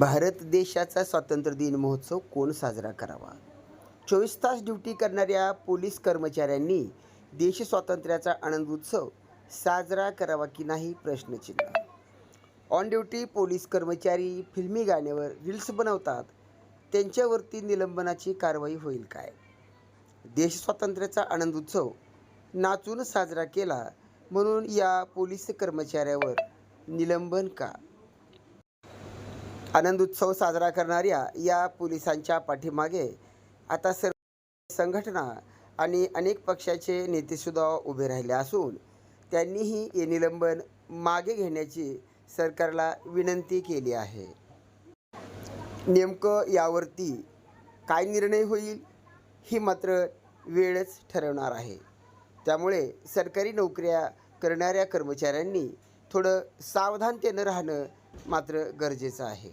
भारत देशाचा स्वातंत्र्य दिन महोत्सव कोण साजरा करावा? चोवीस तास ड्युटी करणाऱ्या पोलीस कर्मचाऱ्यांनी देश स्वातंत्र्याचा आनंद उत्सव साजरा करावा की नाही प्रश्नचिन्ह. ऑन ड्युटी पोलीस कर्मचारी फिल्मी गाण्यावर रील्स बनवतात. त्यांच्यावरती निलंबनाची कारवाई होईल काय? देश स्वातंत्र्याचा आनंद उत्सव नाचून साजरा केला म्हणून या पोलीस कर्मचाऱ्यावर निलंबन का? आनंद उत्सव साजरा करणाऱ्या या पोलिसांच्या पाठीमागे आता सर्व संघटना आणि अनेक पक्षाचे नेतेसुद्धा उभे राहिले असून त्यांनीही हे निलंबन मागे घेण्याची सरकारला विनंती केली आहे. नेमकं यावरती काय निर्णय होईल ही मात्र वेळच ठरवणार आहे. त्यामुळे सरकारी नोकऱ्या करणाऱ्या कर्मचाऱ्यांनी थोडं सावधानतेनं राहणं मात्र गरजेचं आहे.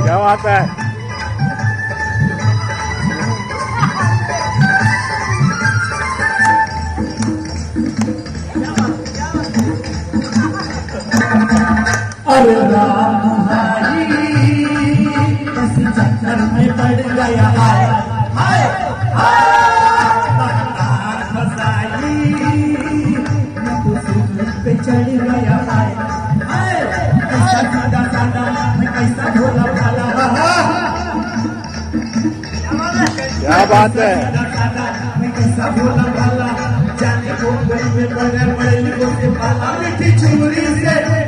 क्या बात है? किसी चक्कर में पड़ गया हाय हाय हाय। पत्थर फसाई। मैं सूरज पे चढ़ गया हाय हाय। कैसा सीधा साधा मैं कैसा भोला भाला। क्या बात है? मैं कैसा भोला भाला। जाने को गई में बड़े लोगों से चूरी से